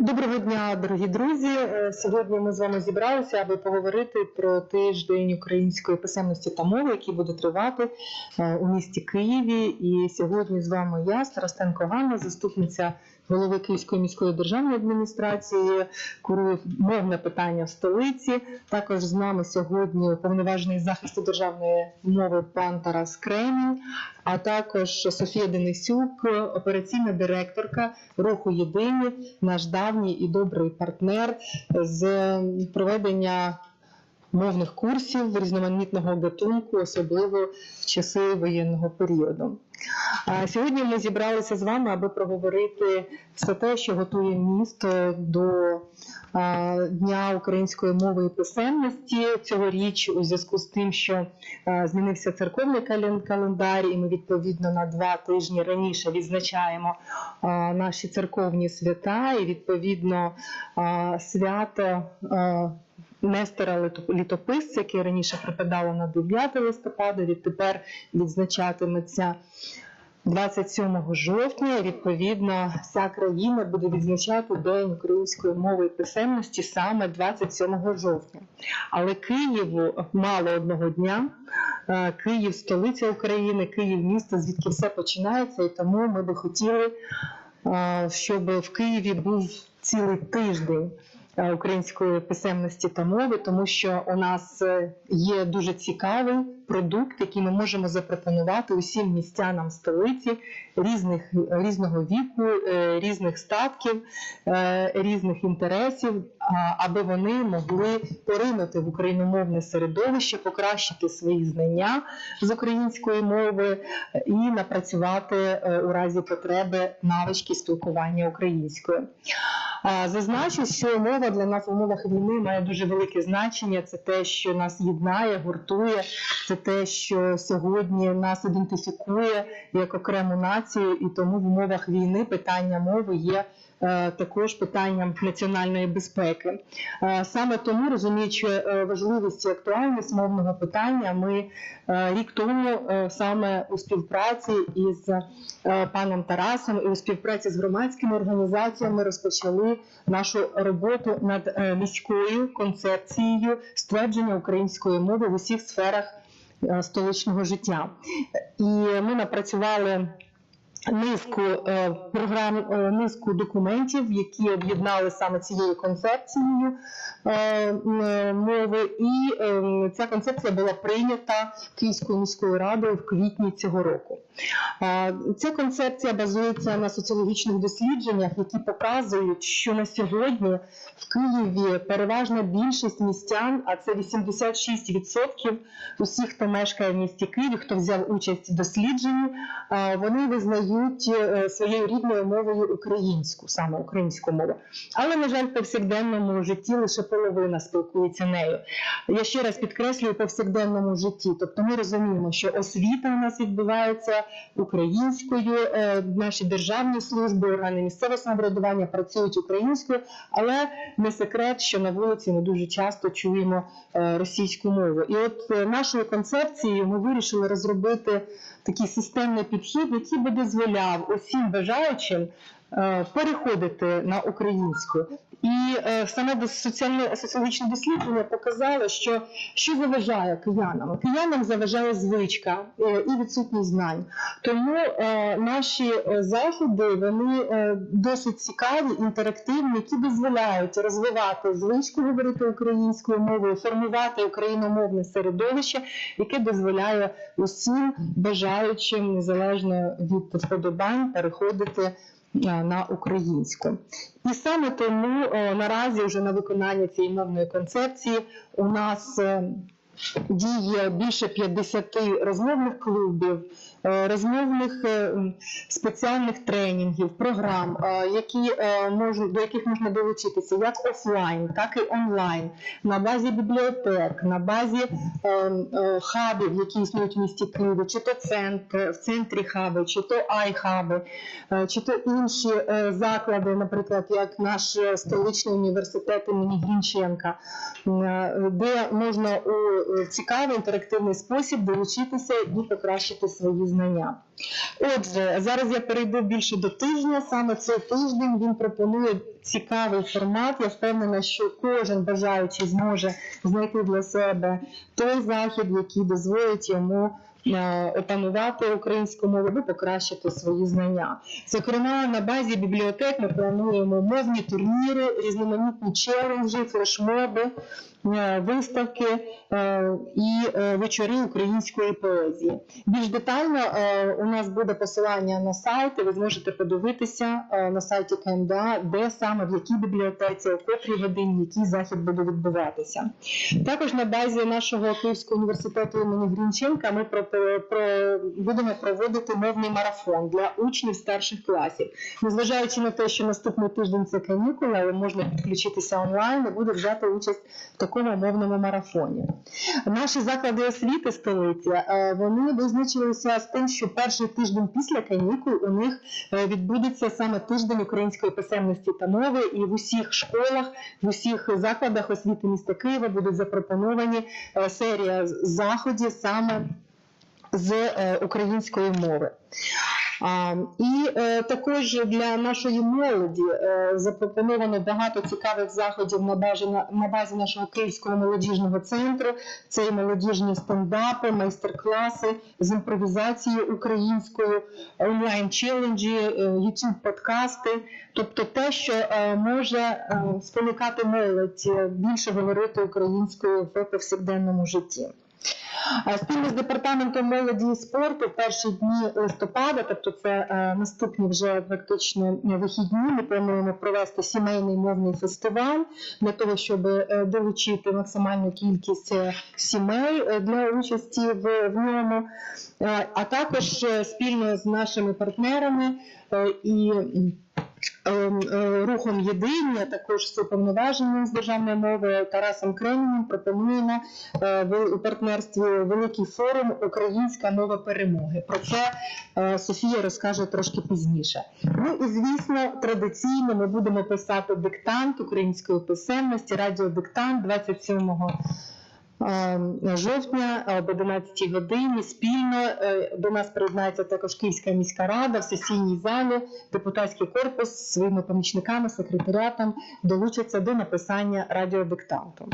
Доброго дня, дорогі друзі. Е, Сьогодні ми з вами зібралися, аби поговорити про тиждень української писемності та мови, який буде тривати е, у місті Києві. І сьогодні з вами я, Старостенко Ганна, заступниця голови Київської міської державної адміністрації, курую мовне питання в столиці. Також з нами сьогодні уповноважений захисту державної мови пан Тарас Кремінь, а також Софія Денисюк, операційна директорка руху Єдині, наш давній і добрий партнер з проведення мовних курсів різноманітного гатунку, особливо в часи воєнного періоду. Сьогодні ми зібралися з вами, аби проговорити все те, що готує місто до Дня української мови і писемності цьогоріч, у зв'язку з тим, що змінився церковний календар, і ми відповідно на два тижні раніше відзначаємо наші церковні свята, і відповідно свято. Нестора Літописця, яке раніше припадало на 9 листопада, відтепер відзначатиметься 27 жовтня. Відповідно, вся країна буде відзначати День української мови і писемності саме 27 жовтня. Але Києву мало одного дня. Е, Київ столиця України, Київ місто, звідки все починається, і тому ми би хотіли, е, щоб в Києві був цілий тиждень української писемності та мови, тому що у нас е, є дуже цікавий продукт, який ми можемо запропонувати усім містянам столиці різних різного віку, е, різних статків, е, різних інтересів, аби вони могли поринути в україномовне середовище, покращити свої знання з української мови е, і напрацювати у разі потреби навички спілкування українською. Зазначу, що мова для нас в умовах війни має дуже велике значення. Це те, що нас єднає, гуртує, це те, що сьогодні нас ідентифікує як окрему націю, і тому в умовах війни питання мови є. е, Також питанням національної безпеки Е, саме тому, розуміючи е, важливість і актуальність мовного питання, ми рік тому саме у співпраці із паном Тарасом і у співпраці з громадськими організаціями розпочали нашу роботу над міською концепцією ствердження української мови в усіх сферах столичного життя. І ми напрацювали. Низку е, програм, е, низку документів, які об'єднали саме цією концепцією е, мови, і ця концепція була прийнята Київською міською радою в квітні цього року. Ця концепція базується на соціологічних дослідженнях, які показують, що на сьогодні в Києві переважна більшість містян, а це 86% усіх, хто мешкає в місті Києві, хто взяв участь в дослідженні, вони визнають е, своєю рідною мовою українську, саме українську мову. Але, на жаль, в повсякденному житті лише половина спілкується нею. Я ще раз підкреслюю повсякденному житті. Тобто ми розуміємо, що освіта у нас відбувається українською, е, наші державні служби, органи місцевого самоврядування працюють українською, але не секрет, що на вулиці ми дуже часто чуємо е, російську мову. І от нашою концепцією ми вирішили розробити такий системний підхід, який би дозволяв усім бажаючим переходити на українську. І е, саме соціальне соціологічне дослідження показало, що що заважає киянам. Киянам заважає звичка е, і відсутність знань. Тому е, наші е, заходи вони е, досить цікаві, інтерактивні, які дозволяють розвивати звичку говорити українською мовою, формувати україномовне середовище, яке дозволяє усім бажаючим незалежно від вподобань переходити е, на українську. І саме тому е, наразі вже на виконання цієї мовної концепції у нас е, діє більше 50 розмовних клубів, е, розмовних е, спеціальних тренінгів, програм, е, які е, можуть до яких можна долучитися як офлайн, так і онлайн, на базі бібліотек, на базі е, е, хабів, які існують в місті Києві, чи то центр в центрі хаби, чи то айхаби, е, чи то інші е, заклади, наприклад, як наш е, столичний університет імені Грінченка, е, де можна у е, цікавий інтерактивний спосіб долучитися і покращити свої знання. Отже, зараз я перейду більше до тижня. Саме цей тиждень він пропонує цікавий формат. Я впевнена, що кожен бажаючий зможе знайти для себе той захід, який дозволить йому е, опанувати українську мову і покращити свої знання. Зокрема, на базі бібліотек ми плануємо мовні турніри, різноманітні челенджі, флешмоби, виставки е, і е, вечори української поезії. Більш детально е, у нас буде посилання на сайт, і ви зможете подивитися е, на сайті КМДА, де саме в якій бібліотеці, о котрій годині, який захід буде відбуватися. Також на базі нашого Київського університету імені Грінченка ми будемо проводити мовний марафон для учнів старших класів. Незважаючи на те, що наступний тиждень це канікули, але можна підключитися онлайн і буде взяти участь в такому мовному марафоні. Наші заклади освіти столиці е, вони визначилися з тим, що перший тиждень після канікул у них е, відбудеться саме тиждень української писемності та мови, і в усіх школах, в усіх закладах освіти міста Києва будуть запропоновані е, серія заходів саме з української мови. І е, також для нашої молоді е, запропоновано багато цікавих заходів на базі, на, базі нашого Київського молодіжного центру. Це і молодіжні стендапи, майстер-класи з імпровізацією українською, онлайн-челенджі, youtube подкасти тобто те, що е, може е, спонукати молодь е, більше говорити українською в повсякденному житті. Е, Спільно з департаментом молоді і спорту в перші дні листопада, тобто це е, наступні вже практично вихідні, ми плануємо провести сімейний мовний фестиваль для того, щоб е, долучити максимальну кількість сімей для участі в, ньому, а також спільно з нашими партнерами і рухом єдині, а також з уповноваженим з державної мови Тарасом Кремінем пропонуємо е, у партнерстві великий форум Українська мова перемоги. Про це е, Софія розкаже трошки пізніше. Ну і звісно, традиційно ми будемо писати диктант української писемності, радіодиктант 27 е, жовтня об 11 годині спільно е, до нас приєднається також Київська міська рада в сесійній залі. Депутатський корпус зі своїми помічниками, секретаріатом долучаться до написання радіодиктанту.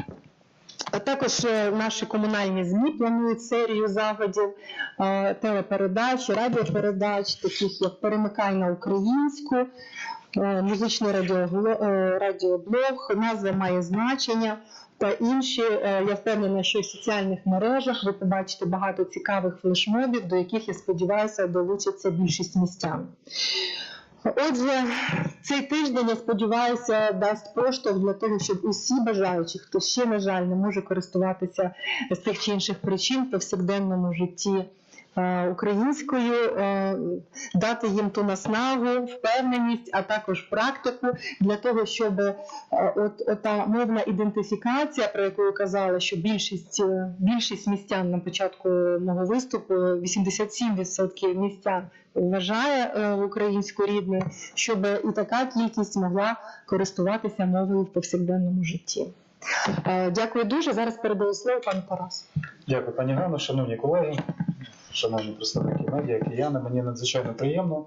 А також е, наші комунальні ЗМІ планують серію заходів, е, телепередач, радіопередач, таких як Перемикай на українську, е, музичний е, радіоблог, назва має значення та інші. Е, Я впевнена, що в соціальних мережах ви побачите багато цікавих флешмобів, до яких я сподіваюся долучиться більшість містян. Отже, цей тиждень, я сподіваюся, дасть поштовх для того, щоб усі бажаючі, хто ще, на жаль, не може користуватися з тих чи інших причин в повсякденному житті е, українською, е, дати їм ту наснагу, впевненість, а також практику для того, щоб е, от, ота мовна ідентифікація, про яку я казала, що більшість, е, більшість містян на початку мого виступу, 87% містян вважає е, українську рідною, щоб і така кількість могла користуватися мовою в повсякденному житті. Е, Дякую дуже. Зараз передаю слово пану Тарасу. Дякую, пані Ганно, шановні колеги, шановні представники медіа, кияни. Мені надзвичайно приємно,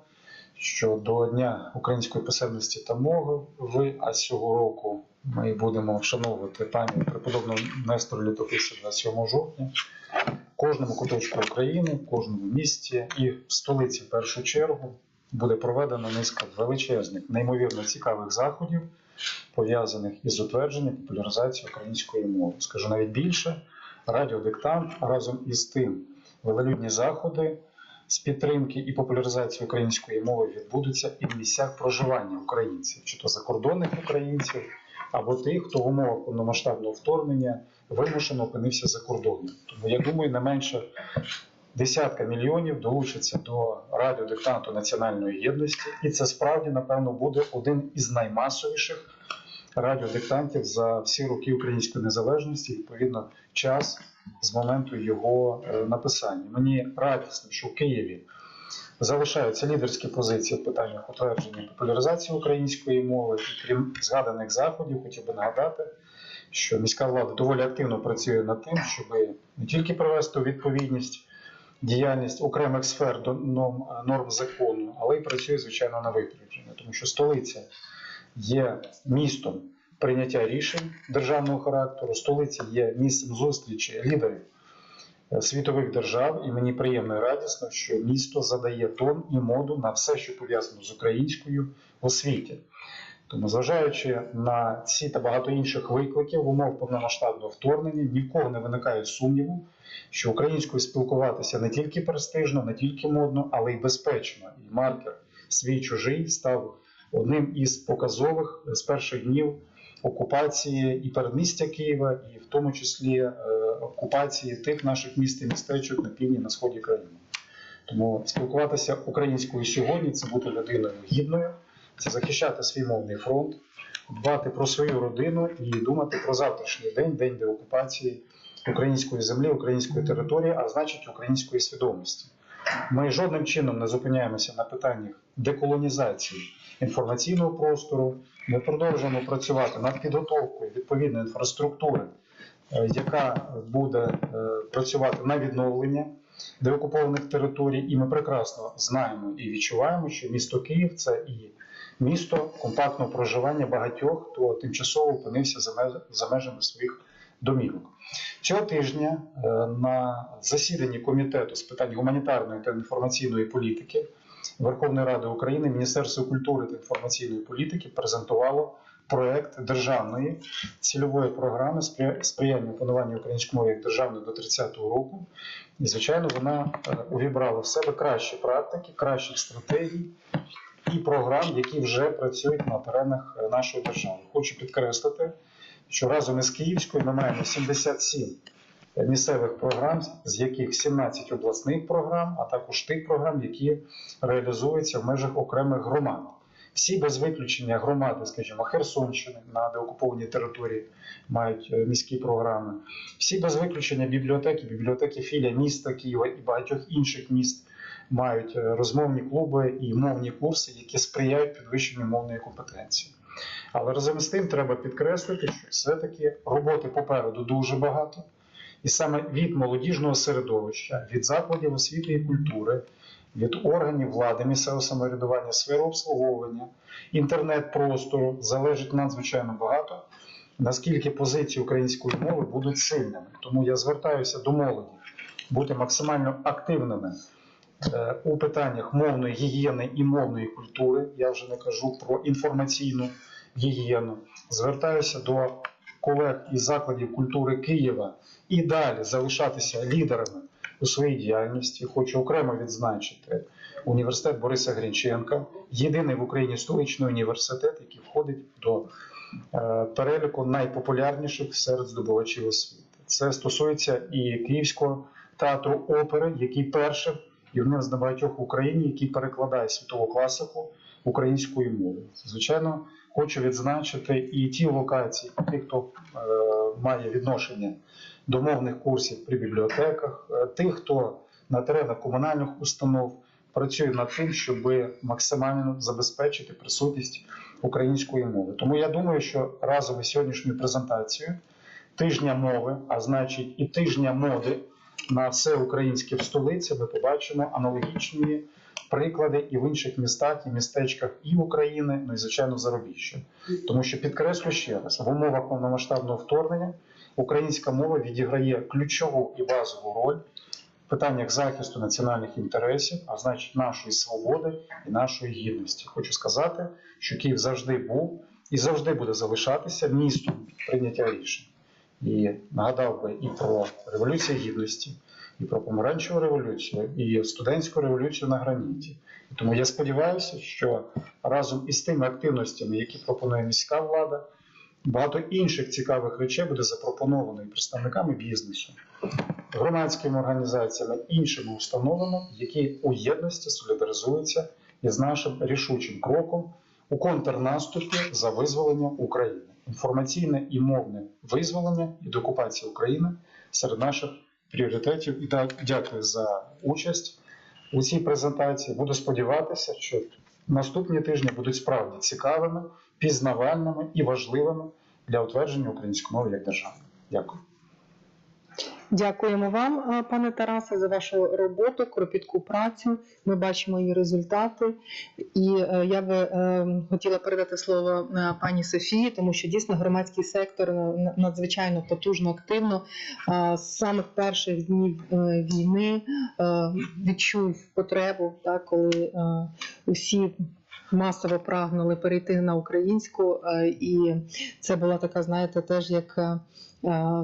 що до Дня української писемності та мови ви, а цього року ми будемо вшановувати пам'ять преподобного Нестору Літописця 27 жовтня. В кожному куточку України, кожному місті і в столиці в першу чергу буде проведена низка величезних, неймовірно цікавих заходів, пов'язаних із утвердженням популяризацією української мови. Скажу навіть більше, радіодиктант разом із тим велелюдні заходи з підтримки і популяризації української мови відбудуться і в місцях проживання українців, чи то закордонних українців, або тих, хто в умовах повномасштабного вторгнення вимушено опинився за кордоном. Тому я думаю, не менше десятка мільйонів долучаться до радіодиктанту національної єдності, і це справді, напевно, буде один із наймасовіших радіодиктантів за всі роки української незалежності, відповідно, час з моменту його е, написання. Мені радісно, що в Києві залишаються лідерські позиції в питаннях утвердження популяризації української мови. І крім згаданих заходів, хотів би нагадати, що міська влада доволі активно працює над тим, щоб не тільки привести у відповідність діяльність окремих сфер до норм, норм закону, але й працює, звичайно, на випередження, тому що столиця є містом прийняття рішень державного характеру, столиця є місцем зустрічі лідерів е, світових держав, і мені приємно і радісно, що місто задає тон і моду на все, що пов'язано з українською у світі. Тому, зважаючи на ці та багато інших викликів в умов повномасштабного вторгнення, ні в кого не виникає сумніву, що українською спілкуватися не тільки престижно, не тільки модно, але й безпечно. І маркер свій чужий став одним із показових з перших днів окупації і передмістя Києва, і в тому числі е, окупації тих наших міст і містечок на півдні на сході країни. Тому спілкуватися українською сьогодні це бути людиною гідною, це захищати свій мовний фронт, дбати про свою родину і думати про завтрашній день, день деокупації української землі, української території, а значить української свідомості. Ми жодним чином не зупиняємося на питаннях деколонізації інформаційного простору. Ми продовжуємо працювати над підготовкою відповідної інфраструктури, е, яка буде е, працювати на відновлення деокупованих територій. І ми прекрасно знаємо і відчуваємо, що місто Київ це і місто компактного проживання багатьох, хто тимчасово опинився за межами своїх домівок. Цього тижня е, на засіданні комітету з питань гуманітарної та інформаційної політики Верховної Ради України Міністерство культури та інформаційної політики презентувало проект державної цільової програми сприя- сприяння опануванню української мови як державної до 30-го року. І, звичайно, вона е, увібрала в себе кращі практики, кращих стратегій і програм, які вже працюють на теренах е, нашої держави. Хочу підкреслити, що разом із Київською ми маємо 77 місцевих програм, з яких 17 обласних програм, а також тих програм, які реалізуються в межах окремих громад. Всі без виключення громади, скажімо, Херсонщини на деокупованій території мають е, міські програми. Всі без виключення бібліотеки, бібліотеки філія міста Києва і багатьох інших міст мають е, розмовні клуби і мовні курси, які сприяють підвищенню мовної компетенції. Але разом з тим треба підкреслити, що все-таки роботи попереду дуже багато. І саме від молодіжного середовища, від закладів освіти і культури, від органів влади, місцевого самоврядування, сфери обслуговування, інтернет-простору залежить надзвичайно багато, наскільки позиції української мови будуть сильними. Тому я звертаюся до молоді бути максимально активними у питаннях мовної гігієни і мовної культури. Я вже не кажу про інформаційну гігієну. Звертаюся до колег із закладів культури Києва і далі залишатися лідерами у своїй діяльності. Хочу окремо відзначити університет Бориса Грінченка, єдиний в Україні столичний університет, який входить до е, переліку найпопулярніших серед здобувачів освіти. Це стосується і Київського театру опери, який першим і один з небагатьох в Україні, який перекладає світову класику українською мовою. Звичайно, хочу відзначити і ті локації, ті, хто е, має відношення до мовних курсів при бібліотеках, е, тих, хто на теренах комунальних установ працює над тим, щоб максимально забезпечити присутність української мови. Тому я думаю, що разом із сьогоднішньою презентацією тижня мови, а значить і тижня моди на все українське в столиці, ми побачимо аналогічні приклади і в інших містах і містечках і України, ну і звичайно зарубіжжя. Тому що підкреслю ще раз, в умовах повномасштабного вторгнення українська мова відіграє ключову і базову роль в питаннях захисту національних інтересів, а значить нашої свободи і нашої гідності. Хочу сказати, що Київ завжди був і завжди буде залишатися містом прийняття рішень. І нагадав би і про революцію гідності, і про помаранчеву революцію, і студентську революцію на граніті. Тому я сподіваюся, що разом із тими активностями, які пропонує міська влада, багато інших цікавих речей буде запропоновано і представниками бізнесу, громадськими організаціями, іншими установами, які у єдності солідаризуються із нашим рішучим кроком у контрнаступі за визволення України. Інформаційне і мовне визволення і докупація України серед наших пріоритетів. І так, дякую за участь у цій презентації. Буду сподіватися, що наступні тижні будуть справді цікавими, пізнавальними і важливими для утвердження української мови як держави. Дякую. Дякуємо вам, е, пане Тарасе, за вашу роботу, кропітку працю. Ми бачимо її результати. І е, я би е, хотіла передати слово пані Софії, тому що дійсно громадський сектор надзвичайно потужно, активно з самих перших днів війни відчув потребу, так, коли усі. Масово прагнули перейти на українську, і це була така, знаєте, теж як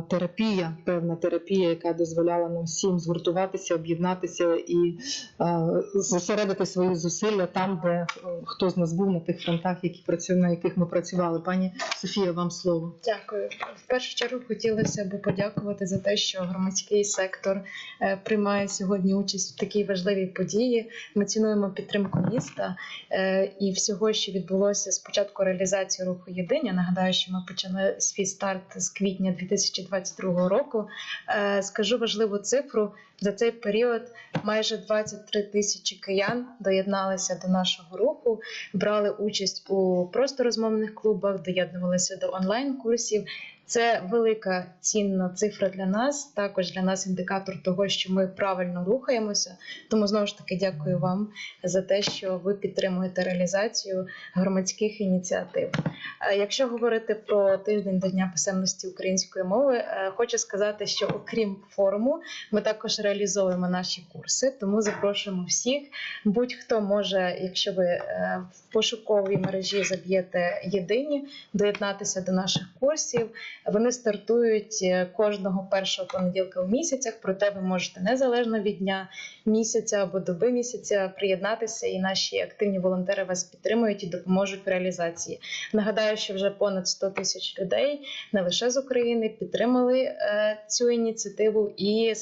терапія, певна терапія, яка дозволяла нам всім згуртуватися, об'єднатися і е, зосередити свої зусилля там, де е, хто з нас був на тих фронтах, які працю... на яких ми працювали. Пані Софія, вам слово. Дякую. В першу чергу хотілося б подякувати за те, що громадський сектор е, приймає сьогодні участь в такій важливій події. Ми цінуємо підтримку міста е, і всього, що відбулося з початку реалізації руху єдиня. Нагадаю, що ми почали свій старт з квітня 2022 року. Е, Скажу важливу цифру. За цей період майже 23 тисячі киян доєдналися до нашого руху, брали участь у просто розмовних клубах, доєднувалися до онлайн-курсів. Це велика цінна цифра для нас, також для нас індикатор того, що ми правильно рухаємося. Тому знову ж таки дякую вам за те, що ви підтримуєте реалізацію громадських ініціатив. Е, Якщо говорити про тиждень до Дня писемності української мови, е, хочу сказати, що окрім форуму, ми також реалізовуємо наші курси, тому запрошуємо всіх. Будь-хто може, якщо ви е, пошуковій мережі заб'єте єдині, доєднатися до наших курсів. Вони стартують е, кожного першого понеділка в місяцях, проте ви можете незалежно від дня місяця або доби місяця приєднатися, і наші активні волонтери вас підтримують і допоможуть в реалізації. Нагадаю, що вже понад 100 тисяч людей не лише з України підтримали е, цю ініціативу і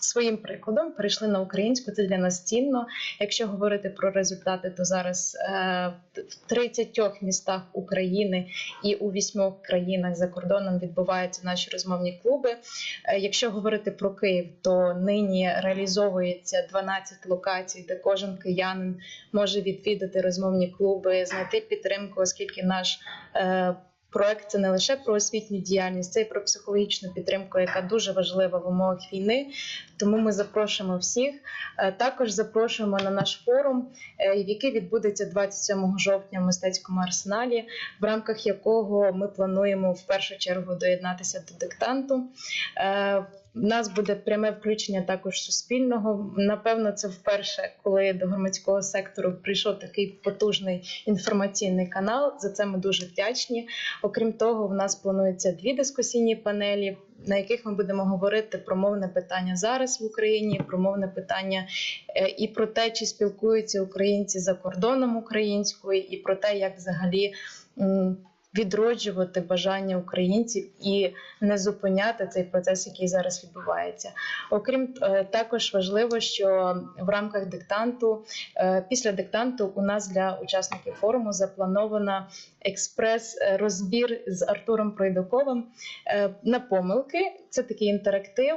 своїм прикладом перейшли на українську. Це для нас цінно. Якщо говорити про результати, то зараз е, в 30 містах України і у 8 країнах за кордоном відбуваються наші розмовні клуби. Е, Якщо говорити про Київ, то нині реалізовується 12 локацій, де кожен киянин може відвідати розмовні клуби, знайти підтримку, оскільки наш е, проект це не лише про освітню діяльність, це й про психологічну підтримку, яка дуже важлива в умовах війни. Тому ми запрошуємо всіх. Е, Також запрошуємо на наш форум, е, який відбудеться 27 жовтня в мистецькому арсеналі, в рамках якого ми плануємо в першу чергу доєднатися до диктанту. У нас буде пряме включення також суспільного. Напевно, це вперше, коли до громадського сектору прийшов такий потужний інформаційний канал. За це ми дуже вдячні. Окрім того, в нас планується дві дискусійні панелі, на яких ми будемо говорити про мовне питання зараз в Україні, про мовне питання е, і про те, чи спілкуються українці за кордоном українською, і про те, як взагалі. Відроджувати бажання українців і не зупиняти цей процес, який зараз відбувається. Окрім е, також важливо, що в рамках диктанту, е, після диктанту, у нас для учасників форуму запланована експрес-розбір з Артуром Пройдоковим е, на помилки. Це такий інтерактив,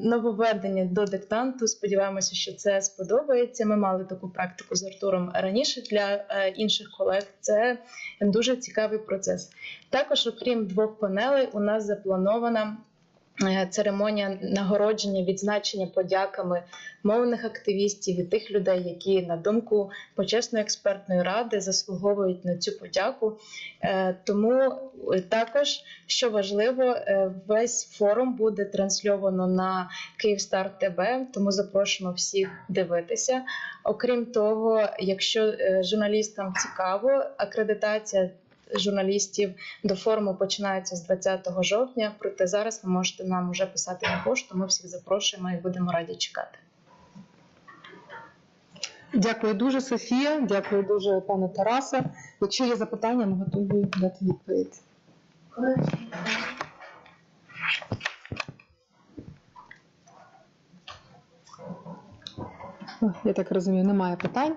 нововведення до диктанту. Сподіваємося, що це сподобається. Ми мали таку практику з Артуром раніше для інших колег. Це дуже цікавий процес. Також, окрім двох панелей, у нас запланована. е, Церемонія нагородження, відзначення подяками мовних активістів і тих людей, які на думку почесної експертної ради заслуговують на цю подяку. Е, Тому е, також, що важливо, весь форум буде трансльовано на Київстар ТБ, тому запрошуємо всіх дивитися. Окрім того, якщо журналістам цікаво, акредитація журналістів до форуму починається з 20 жовтня. Проте зараз ви можете нам уже писати на пошту. Ми всіх запрошуємо і будемо раді чекати. Дякую дуже, Софія. Дякую дуже, пане Тарасе. Якщо є запитання, ми готові дати відповідь. Я так розумію, немає питань.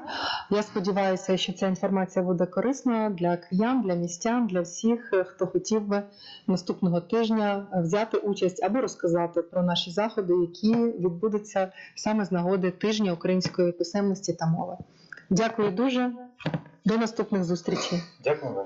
Я сподіваюся, що ця інформація буде корисною для киян, для містян, для всіх, е, хто хотів би наступного тижня взяти участь або розказати про наші заходи, які відбудуться саме з нагоди тижня української писемності та мови. Дякую дуже. До наступних зустрічей. Дякую вам.